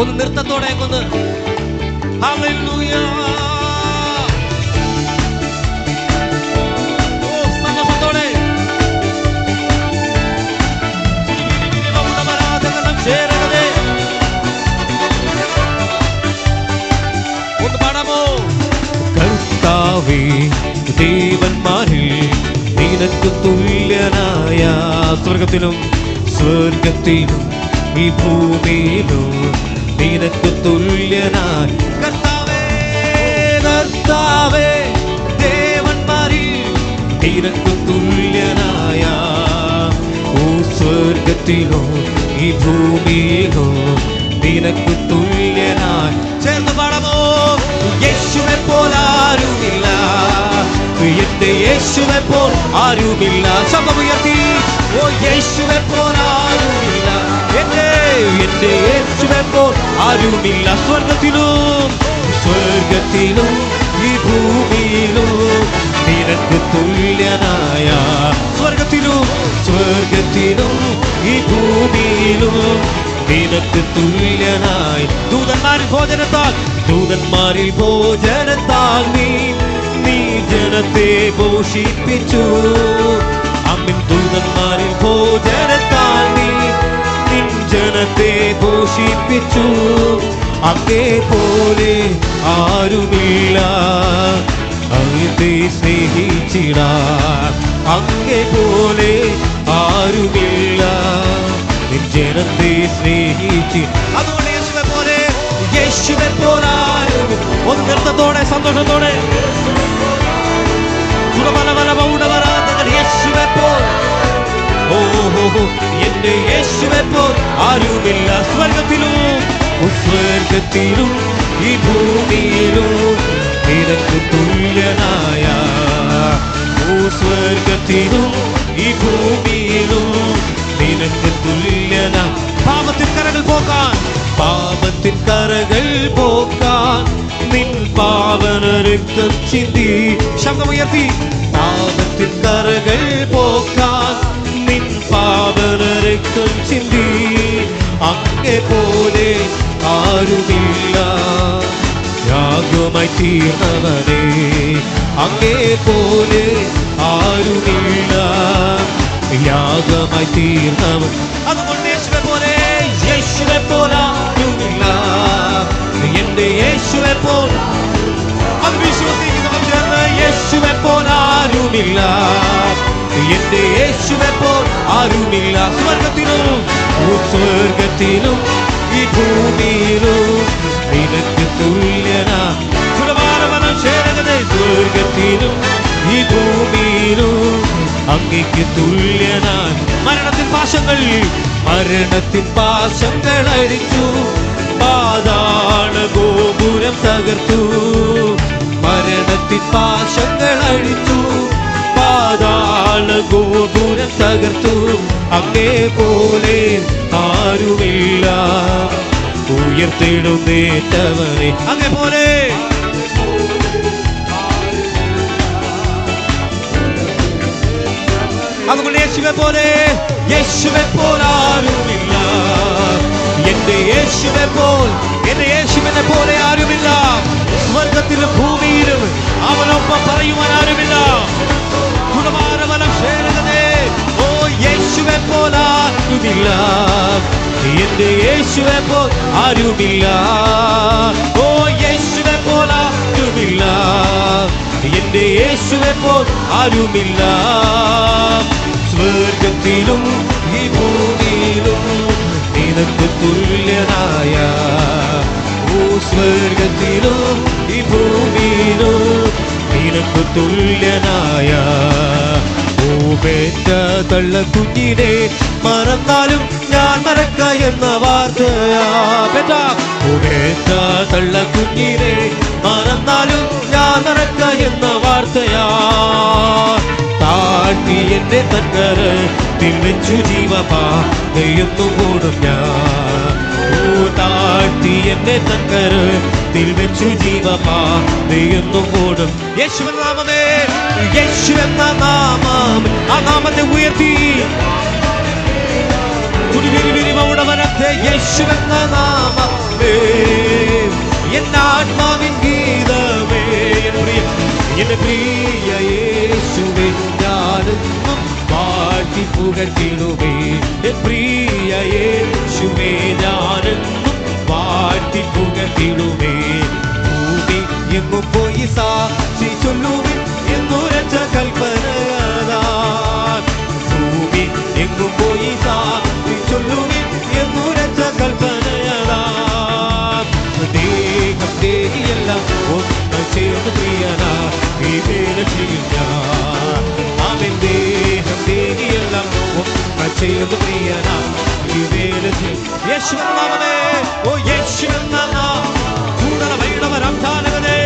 ഒന്ന് നൃത്തത്തോടെ ഒന്ന്. സന്തോഷത്തോടെ. ദേവന്മാരിൽ നിനക്ക് തുല്യനായ സ്വർഗത്തിലും സ്വർഗത്തിലും ഈ ഭൂമിയിലും നിനക്ക് തുല്യനായി. കർത്താവേ കർത്താവേ ദേവന്മാരിൽ നിനക്ക് തുല്യനായ. സ്വർഗത്തിലോ ഈ ഭൂമിയിലോ നിനക്ക് തുല്യനായി. ചേർന്ന് പാടമോ? യേശുവെ പോലാരുമില്ല എന്റെ യേശുവെ പോൽ ആരുമില്ല ശബ്ദമുയർത്തി ഓ യേശുവെ പോലാരുമില്ല എന്റെ എന്റെ യേശുവെ പോൽ ആരുമില്ല സ്വർഗത്തിലും സ്വർഗത്തിലും ഈ ഭൂമിയിലും. നിനക്ക് തുല്യനായ സ്വർഗത്തിലും സ്വർഗത്തിലും ഈ ഭൂമിയിലും. നിനക്ക് തുല്യനായി ദൂതന്മാരിൽ ഭോജനത്താൽ ദൂതന്മാരിൽ ഭോജനത്താൽ നീ നീ ജനത്തെ പോഷിപ്പിച്ചു. അമ്മിൻ ദൂതന്മാരിൽ ഭോജനത്താൽ ജനത്തെ പോഷിപ്പിച്ചു. അങ്ങേ പോലെ ആരുമില്ല. അങ്ങത്തെ സ്നേഹിച്ചിട. അങ്ങേ പോലെ ആരുമില്ല ജനത്തെ സ്നേഹിച്ച്. അതുകൊണ്ട് യേശുവെ പോലെ യേശുവെ പോലെ ആരുമില്ല ഒന്ന് നൃത്തത്തോടെ സന്തോഷത്തോടെ. പൗടവരാധകൻ യേശുവെ പോൽ എന്റെ യേശുവെ പോൽ ആരുമില്ല സ്വർഗത്തിലും സ്വർഗത്തിലും ഈ ഭൂമിയിലും. നിനക്ക് തുല്യനായ സ്വർഗത്തിലും ഈ ഭൂമിയിലും. നിനക്ക് തുല്യന പാപത്തിൻ കരകൾ പോക്കാൻ പാപത്തിൻ കരകൾ പോക്കാൻ. നിൻ പാവന രക്തം ചിന്തി ശബ്ദമുയർത്തി. പാപത്തിൻ കരകൾ പോക്കാൻ. പാവന ചിന്തി അങ്ങെ പോലെ ആരുമില്ല. യാഗമായി തീർന്നവനെ അങ്ങേ പോലെ ആരുമില്ല. യാഗമായി തീർന്നവൻ. യേശുവെ പോലെ യേശുവെ പോലെ ആരുമില്ല. എന്റെ യേശുവെ പോലെ ആരുമില്ല. എന്റെ യേശുവെ പോൽ ആരുമില്ല സ്വർഗത്തിലും സ്വർഗത്തിലും ഈ ഭൂമിയിലും. നിനക്ക് തുല്യനാ. ചുടമാനവനം ചേരകനെ സ്വർഗത്തിലും ഈ ഭൂമിയിലും. അങ്ങയ്ക്ക് തുല്യനാൻ മരണത്തിൻ പാശങ്ങൾ മരണത്തിൻ പാശങ്ങൾ അടിച്ചു. പാതാള ഗോപുരം തകർത്തു. മരണത്തിൻ പാശങ്ങൾ അടിച്ചു. പാതാള ഗോപുരം തകർത്തു. അങ്ങേ പോലെ ആരുമില്ല. ഉയർത്തിടുന്നേറ്റവനെ അങ്ങേ പോലെ. അതുകൊണ്ട് യേശുവെ പോലെ യേശുവെ പോൽ ആരുമില്ല. എന്റെ യേശുവെ പോൽ എന്റെ യേശുവിനെ പോലെ ആരുമില്ല. സ്വർഗത്തിലും ഭൂമിയിലും അവനൊപ്പം പറയുവാൻ ആരുമില്ല. ആരുമില്ല എന്റെ യേശുവെ പോൽ ആരുമില്ല ഓ യേശുവെ പോൽ ആരുമില്ല എന്റെ യേശുവെ പോൽ ആരുമില്ല സ്വർഗത്തിലും ഈ ഭൂമിയിലും നിനക്ക് തുല്യനായ. ഓ സ്വർഗത്തിലും ഈ ഭൂമിയിലും നിനക്ക് തുല്യനായ. പേറ്റ തള്ള കുഞ്ഞിനെ മറന്നാലും ഞാൻ മറക്ക എന്ന വാർത്തയാ പേറ്റ ഓ പേറ്റ തള്ള കുഞ്ഞിനെ മറന്നാലും ഞാൻ മറക്ക എന്ന വാർത്തയാ താഴ്ത്തി എന്റെ തങ്കര തിരിച്ചു ജീവപാ നെയ്യുന്നു കൂടും ഞാൻ താഴ്ത്തി എന്റെ തങ്കര ഹൃദയത്തിൽ വെച്ചു ജീവമാതയെന്നും കൂടും യേശുവൻ നാമമേ യേശുവെന്ന നാമം ആ നാമത്തെ ഉയർത്തി. കുടിവിരിമൗടവനത്തെ യേശുവെന്ന നാമമേ. എന്റെ ആത്മാവിൻ ഗീതമേ എന്റെ പ്രിയ യേശുവേ പാടി പാട്ടി പുകട്ടിടുമേ പ്രിയ യേശുവേ ഞാനും വാഴ്ത്തി പുകഴ്ത്തിടുമേ ഭൂമി എങ്ങും പോയി സാക്ഷി ചൊല്ലുവിൻ എന്നുരച്ച കൽപ്പനയാ ഭൂമി എങ്ങും പോയി സാക്ഷി ചൊല്ലുവിൻ എന്നുരച്ച കൽപ്പനയതാ ദേഹം ദേഹിയെല്ലാം ഒന്ന് ചേർന്ന് പ്രിയനാ ഈ വേല ചെയ്യും ഞാൻ അവൻ ദേഹം ദേഹിയെല്ലാം ഒന്ന് ചേർന്ന് പ്രിയനാ ഈ വേല ചെയ്യും യേശുവേ ഓ യേശുവെന്ന കൂടുതൽ വൈടവരം ചാലകതേ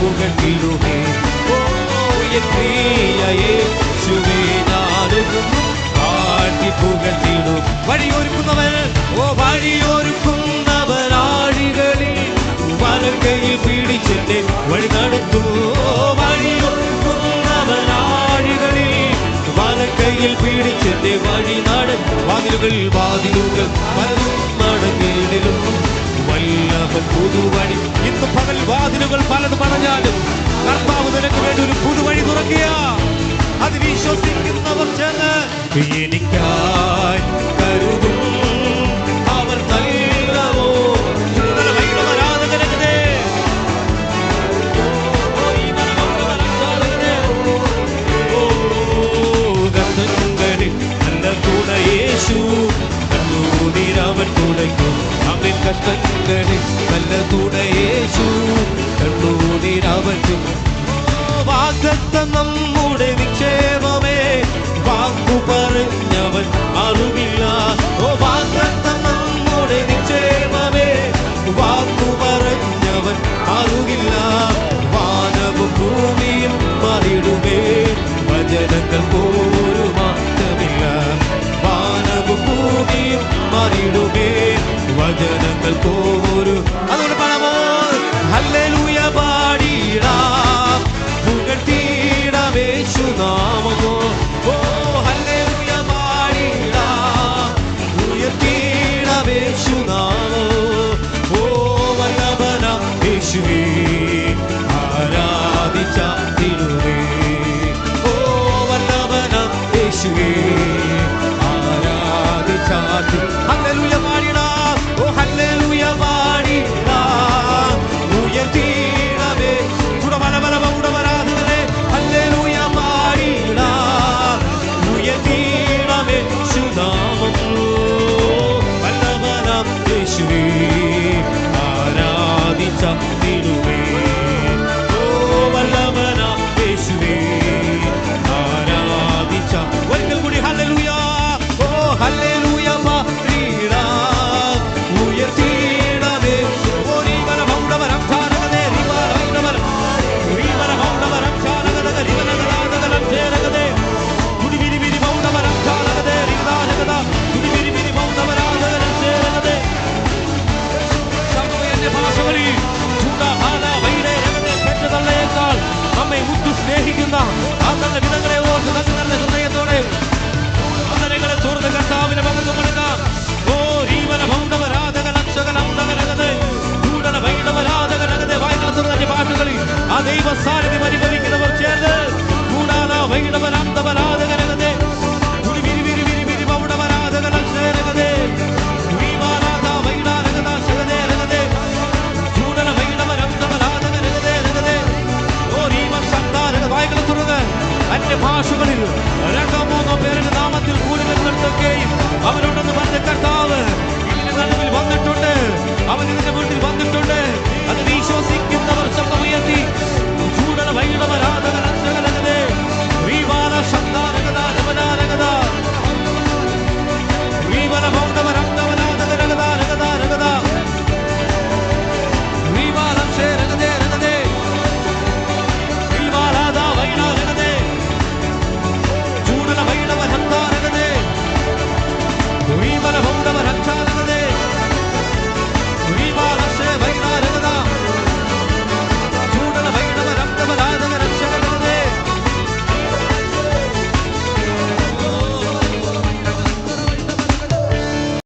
പുകട്ടിടുമേ ഓ എൻ പ്രിയയെ ശുവേനാലും പാട്ടി പുകട്ടിടും വഴിയൊരുക്കുന്നവൻ ഓ വഴിയൊരുക്കുന്നവൻ ആഴികളിൽ വലക്കയിൽ പിടിച്ചെന്നെ വഴി നടത്തും. ഓ വഴിയൊരുക്കുന്നവൻ ആഴികളിൽ വലക്കയിൽ പിടിച്ചെന്റെ വഴി നട വാതിലുകൾ വാതിലുകൾ പലതും നടക്കേടിലും വല്ലവൻ പുതുവഴി ഇന്ന് പകൽ വാതിലുകൾ പലത് പറഞ്ഞാലും കർത്താവ് നിനക്ക് വേണ്ടി ഒരു പുതുവഴി തുറക്കുക അത് വിശ്വസിക്കുന്നവർ ചെന്ന് എനിക്കായി കരുതും. അവർ നൽകവോ ഇന്നലെ നല്ല കൂടെ നല്ല തുണയേശു കണ്ണൂതിരവൻ തുടയ്ക്കും അവൻ കത്തങ്ങളിൽ നല്ല തുണയേശു കണ്ണൂതിരവൻ വാഗ്ദത്തം നമ്മുടെ വിക്ഷേപമേ. വാക്കു പറഞ്ഞവൻ അറിവില്ല. ഓ വാഗ്ദത്തം നമ്മുടെ വിക്ഷേപമേ. വാക്കു പറഞ്ഞവൻ അറിവില്ല.